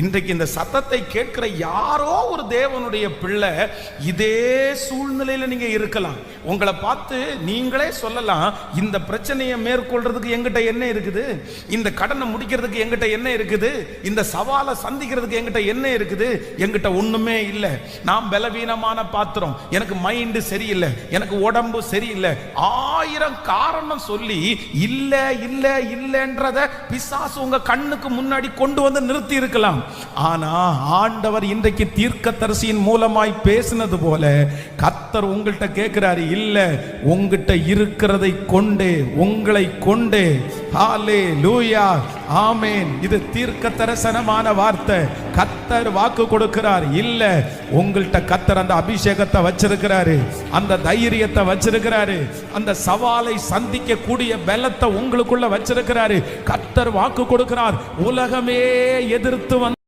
இன்றைக்கு இந்த சத்தத்தை கேட்கிற யாரோ ஒரு தேவனுடைய பிள்ளை இதே சூழ்நிலையில நீங்க இருக்கலாம். உங்களை பார்த்து நீங்களே சொல்லலாம் இந்த பிரச்சனையை மேற்கொள்றதுக்கு எங்கிட்ட என்ன இருக்குது? இந்த கடனை முடிக்கிறதுக்கு எங்கிட்ட என்ன இருக்குது? இந்த சவாலை சந்திக்கிறதுக்கு எங்கிட்ட என்ன இருக்குது? எங்கிட்ட ஒண்ணுமே இல்லை. நான் பலவீனமான பாத்திரம். எனக்கு மைண்டு சரியில்லை. எனக்கு உடம்பு சரியில்லை. ஆயிரம் காரணம் சொல்லி இல்லை இல்லை இல்லைன்றத பிசாசு உங்க கண்ணுக்கு முன்னாடி கொண்டு வந்து நிறுத்தி இருக்கலாம். ஆனா ஆண்டவர் இன்றைக்கு தீர்க்கதரிசியின் மூலமாய் பேசினது போல கத்தர் உங்கள்கிட்ட கேட்கிறாரு இல்ல உங்ககிட்ட இருக்கிறதை கொண்டே உங்களை கொண்டே ஹாலே லூயா ஆமேன் இது தீர்க்க தரிசனமான வார்த்தை. கத்தர் வாக்கு கொடுக்கிறார். இல்ல உங்கள்கிட்ட கத்தர் அந்த அபிஷேகத்தை வச்சிருக்கிறாரு. அந்த தைரியத்தை வச்சிருக்கிறாரு. அந்த சவாலை சந்திக்க கூடிய பலத்தை உங்களுக்குள்ள வச்சிருக்கிறாரு. கத்தர் வாக்கு கொடுக்கிறார். உலகமே எதிர்த்து வந்து